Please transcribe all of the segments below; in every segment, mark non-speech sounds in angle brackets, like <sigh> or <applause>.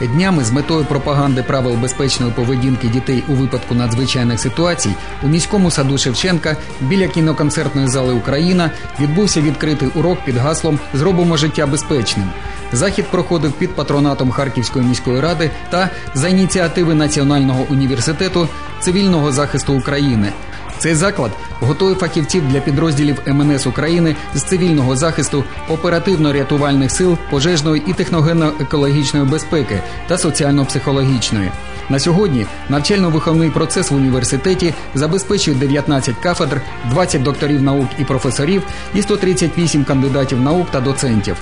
Днями з метою пропаганди правил безпечної поведінки дітей у випадку надзвичайних ситуацій у міському саду Шевченка біля кіноконцертної зали Україна відбувся відкритий урок під гаслом Зробимо життя безпечним. Захід проходив під патронатом Харківської міської ради та за ініціативи Національного університету цивільного захисту України. Цей заклад готує фахівців для підрозділів МНС України з цивільного захисту, оперативно-рятувальних сил, пожежної і техногенно-екологічної безпеки та соціально-психологічної. На сьогодні навчально-виховний процес в університеті забезпечує 19 кафедр, 20 докторів наук і професорів і 138 кандидатів наук та доцентів.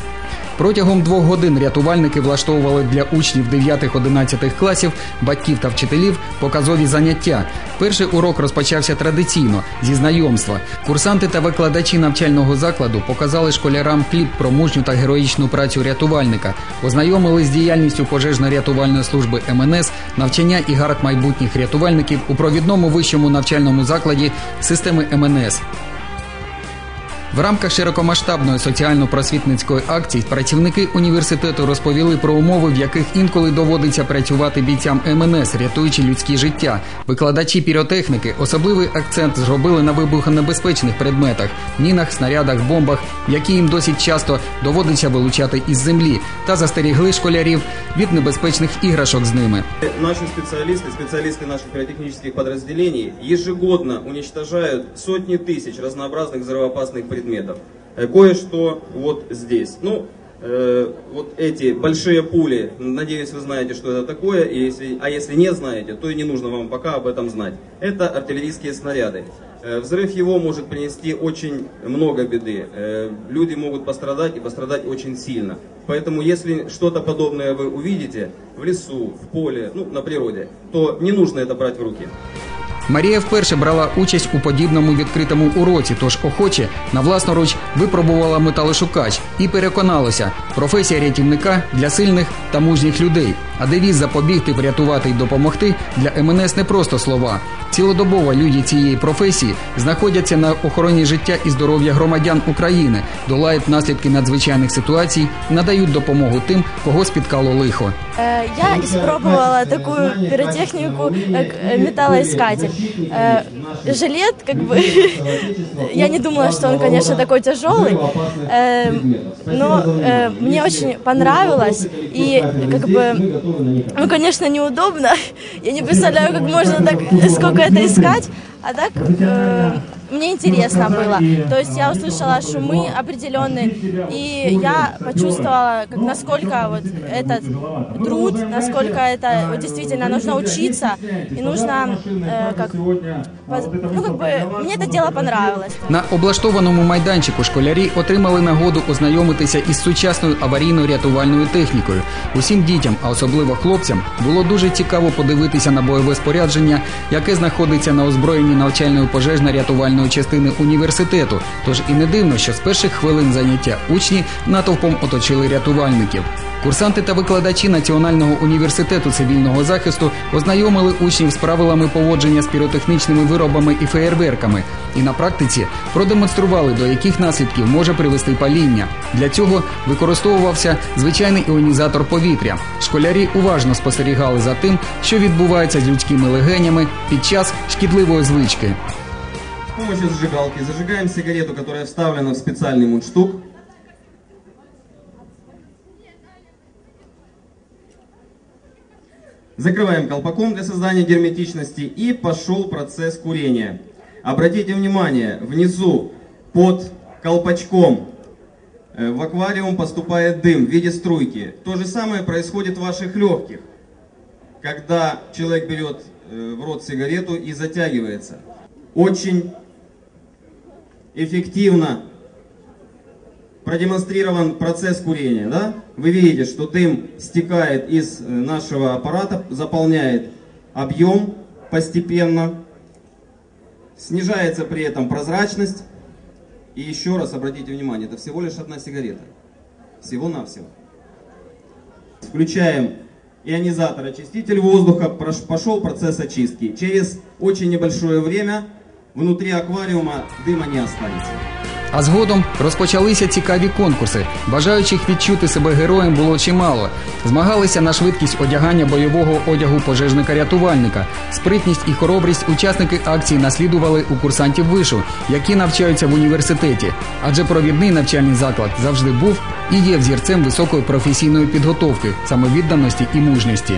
Протягом двох годин рятувальники влаштовували для учнів 9-11 класів, батьків та вчителів показові заняття. Перший урок розпочався традиційно зі знайомства. Курсанти та викладачі навчального закладу показали школярам кліп про мужню та героїчну працю рятувальника, ознайомили з діяльністю пожежно-рятувальної служби МНС, навчання і гард майбутніх рятувальників у провідному вищому навчальному закладі системи МНС. В рамках широкомасштабної соціально-просвітницької акції працівники університету розповіли про умови, в яких інколи доводиться працювати бійцям МНС, рятуючи людські життя. Викладачі піротехніки особливий акцент зробили на вибухонебезпечних предметах мінах, снарядах, бомбах, які їм досить часто доводиться вилучати із землі, та застерігли школярів від небезпечних іграшок з ними. Наши специалисты, специалисты наших пиротехнических подразделений ежегодно уничтожают сотни тысяч разнообразных взрывоопасных предметов. Э, Кое-что вот здесь. Ну, э, вот эти большие пули, надеюсь, вы знаете, что это такое, и если, а если не знаете, то и не нужно вам пока об этом знать. Это артиллерийские снаряды. Э, Взрыв его может принести очень много беды. Э, Люди могут пострадать и пострадать очень сильно. Поэтому, если что-то подобное вы увидите в лесу, в поле, ну, на природе, то не нужно это брать в руки. Марія вперше брала участь у подібному відкритому уроці, тож охоче на власноруч випробувала металошукач і переконалася, професія рятівника для сильних та мужніх людей. А девіз запобігти, врятувати й допомогти для МНС не просто слова. Цілодобово люди цієї професії знаходяться на охороні життя і здоров'я громадян України, долають наслідки надзвичайних ситуацій, надають допомогу тим, кого спіткало лихо. Э, Я испробовала такую пиротехнику, как э, металлоискатель. Э, Жилет, как бы, <laughs> я не думала, что он, конечно, такой тяжелый, э, но э, мне очень понравилось, и, как бы, ну, конечно, неудобно, я не представляю, как можно так, сколько это искать, а так э, мне интересно было. То есть я услышала шумы определенные, и я почувствовала, как, насколько вот этот труд, насколько это вот действительно нужно учиться, и нужно, э, как, поз- ну, как бы, мне это дело понравилось. На облаштованому майданчику школярі отримали нагоду ознайомитися із сучасною аварійно-рятувальною технікою. Усім дітям, а особливо хлопцям, було дуже цікаво подивитися на бойове спорядження, яке знаходиться на озброєнні навчальної пожежно-рятувальної частини університету. Тож і не дивно, що з перших хвилин заняття учні натовпом оточили рятувальників. Курсанти та викладачі Національного університету цивільного захисту ознайомили учнів з правилами поводження з піротехнічними виробами і феєрверками, і на практиці продемонстрували, до яких наслідків може привести паління. Для цього використовувався звичайний іонізатор повітря. Школярі уважно спостерігали за тим, що відбувається з людськими легенями під час шкідливої звички. Помощью зажигалки зажигаем сигарету, которая вставлена в специальный мундштук. Закрываем колпаком для создания герметичности и пошел процесс курения. Обратите внимание, внизу под колпачком э, в аквариум поступает дым в виде струйки. То же самое происходит в ваших легких, когда человек берет э, в рот сигарету и затягивается. Очень эффективно продемонстрирован процесс курения, да? Вы видите, что дым стекает из э, нашего аппарата, заполняет объем постепенно, снижается при этом прозрачность. И еще раз обратите внимание, это всего лишь одна сигарета. Всего-навсего. Включаем ионизатор, очиститель воздуха, пошел процесс очистки. Через очень небольшое время внутри аквариума дыма не останется. А згодом розпочалися цікаві конкурси. Бажаючих відчути себе героєм було чимало. Змагалися на швидкість одягання бойового одягу пожежника-рятувальника. Спритність і хоробрість учасники акції наслідували у курсантів вишу, які навчаються в університеті. Адже провідний навчальний заклад завжди був і є взірцем високої професійної підготовки, самовідданості і мужності.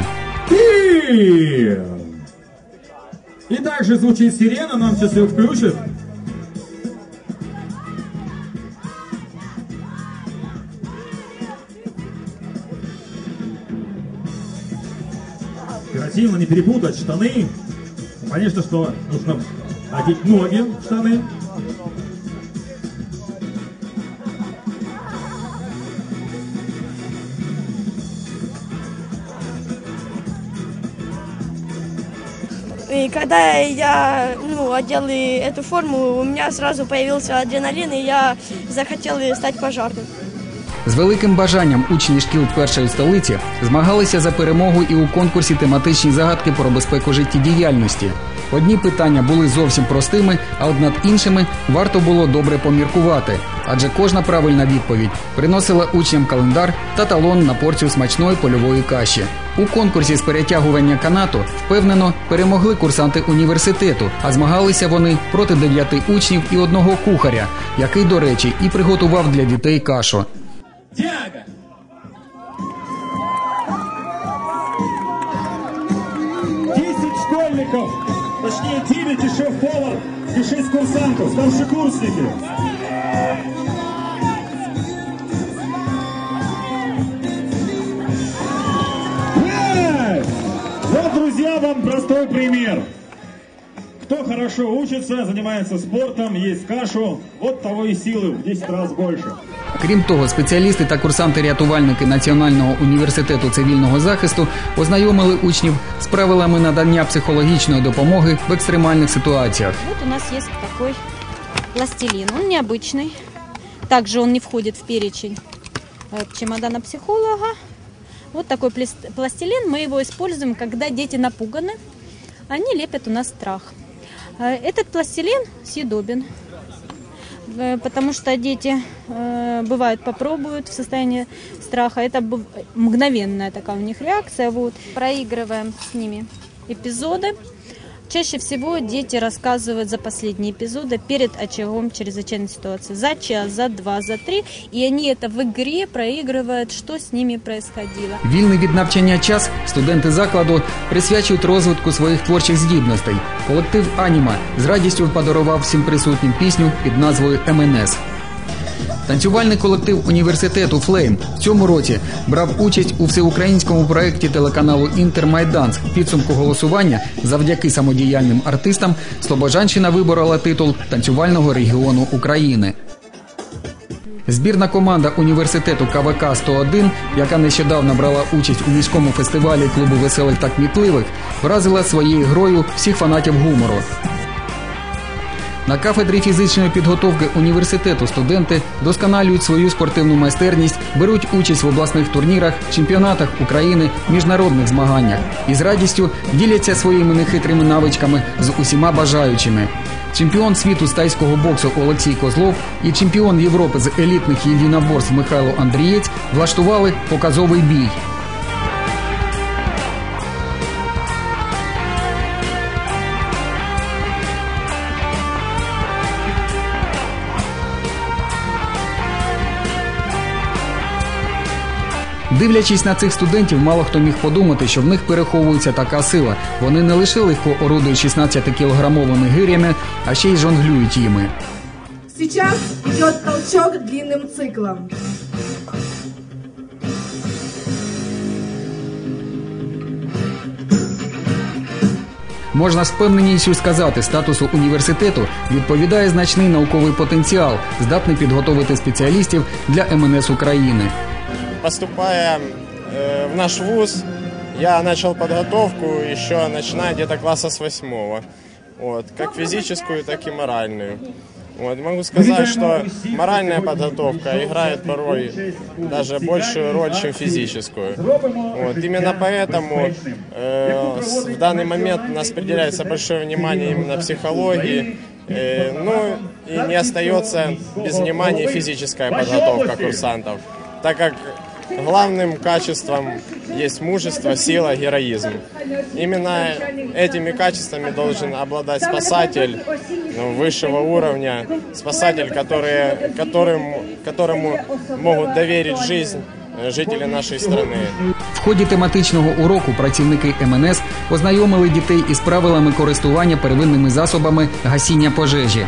И... Также звучит сирена, нам сейчас ее включат. Оперативно не перепутать штаны. Конечно, что нужно одеть ноги в штаны. И когда я ну, одела эту форму, у меня сразу появился адреналин, и я захотела стать пожарным. З великим бажанням учні шкіл першої столиці змагалися за перемогу і у конкурсі тематичні загадки про безпеку життєдіяльності. Одні питання були зовсім простими, а от над іншими варто було добре поміркувати, адже кожна правильна відповідь приносила учням календар та талон на порцію смачної польової каші. У конкурсі з перетягування канату впевнено перемогли курсанти університету, а змагалися вони проти дев'яти учнів і одного кухаря, який, до речі, і приготував для дітей кашу. Тяга! Десять школьников, точнее девять и шеф-повар и шесть курсантов, старшекурсники. Эй! друзья, вам простой пример. Кто хорошо учится, занимается спортом, ест кашу, вот того и силы в 10 раз больше. Крім того, спеціалісти та курсанти-рятувальники Національного університету цивільного захисту ознайомили учнів з правилами надання психологічної допомоги в екстремальних ситуаціях. Вот у нас есть такой пластилин. Он необычный. Также он не входит в перечень э, чемодана психолога. Вот такой пластилин. Мы его используем, когда дети напуганы. Они лепят у нас страх. Э, Этот пластилин съедобен. Потому что дети, э, бывает, попробуют в состоянии страха. Это мгновенная такая у них реакция. Вот. Проигрываем с ними эпизоды. Чаще всего дети рассказывают за последние эпизоды перед очагом чрезвычайной ситуации. За час, за два, за три. И они это в игре проигрывают, что с ними происходило. Вільний від навчання час студенти закладу присвячують розвитку своїх творчих здібностей. Колектив Аніма з радістю подарував всім присутнім пісню під назвою МНС. Танцювальний колектив університету Флейм в цьому році брав участь у всеукраїнському проєкті телеканалу Інтермайданс. Підсумку голосування завдяки самодіяльним артистам Слобожанщина виборола титул танцювального регіону України. Збірна команда університету КВК 101, яка нещодавно брала участь у міському фестивалі клубу веселих та кмітливих, вразила своєю грою всіх фанатів гумору. На кафедрі фізичної підготовки університету студенти досконалюють свою спортивну майстерність, беруть участь в обласних турнірах, чемпіонатах України, міжнародних змаганнях і з радістю діляться своїми нехитрими навичками з усіма бажаючими. Чемпіон світу з тайського боксу Олексій Козлов і чемпіон Європи з елітних єдиноборств Михайло Андрієць влаштували показовий бій. Дивлячись на цих студентів, мало хто міг подумати, що в них переховується така сила. Вони не лише легко орудують 16-кілограмовими гирями, а ще й жонглюють їми. Сейчас идет толчок длинным циклом. Можна з впевненістю сказати, статусу університету відповідає значний науковий потенціал, здатний підготовити спеціалістів для МНС України. Поступая э, в наш вуз, я начал подготовку еще начиная где-то класса с восьмого. Вот, как физическую, так и моральную. Вот, могу сказать, что моральная подготовка играет порой даже большую роль, чем физическую. Вот, именно поэтому э, в данный момент у нас приділяется большое внимание именно психологии. Э, Ну и не остается без внимания физическая подготовка курсантов, так как главным качеством есть мужество, сила, героизм. Именно этими качествами должен обладать спасатель ну, высшего уровня, спасатель, который, которым, которому могут доверить жизнь э, жители нашей страны. В ході тематичного уроку працівники МНС ознайомили дітей із правилами користування первинними засобами гасіння пожежі.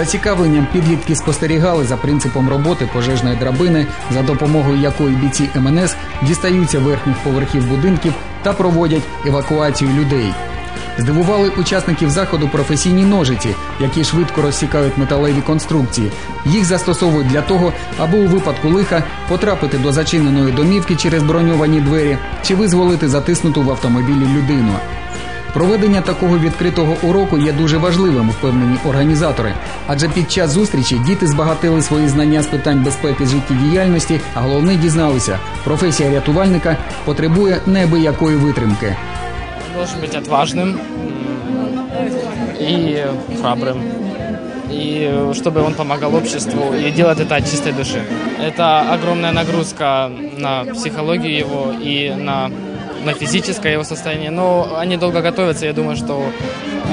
Зацікавленням підлітки спостерігали за принципом роботи пожежної драбини, за допомогою якої бійці МНС дістаються верхніх поверхів будинків та проводять евакуацію людей. Здивували учасників заходу професійні ножиці, які швидко розсікають металеві конструкції. Їх застосовують для того, аби у випадку лиха потрапити до зачиненої домівки через броньовані двері чи визволити затиснуту в автомобілі людину. Проведення такого відкритого уроку є дуже важливим, впевнені організатори. Адже під час зустрічі діти збагатили свої знання з питань безпеки життєдіяльності, а головне дізналися, професія рятувальника потребує неабиякої витримки. должен быть отважным м, и храбрым. И э, чтобы он помогал обществу и делать это от чистой души. Это огромная нагрузка на психологию его и на, на физическое его состояние. Но они долго готовятся, я думаю, что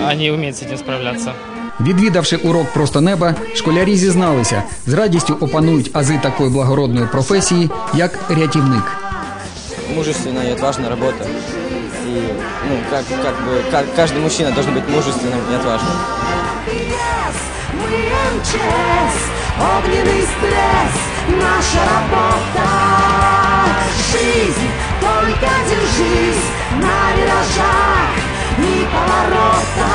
они умеют с этим справляться. Відвідавши урок просто неба, школярі зізналися, з радістю опанують ази такої благородної професії, як рятівник. мужественная и отважная работа. И, ну, как, как бы, ка- каждый мужчина должен быть мужественным и отважным. Мы МЧС, огненный стресс, наша работа. Только держись на виражах и поворотах.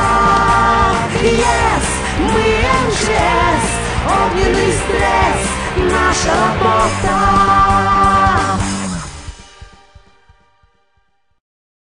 Yes, мы МЧС, огненный стресс, наша работа.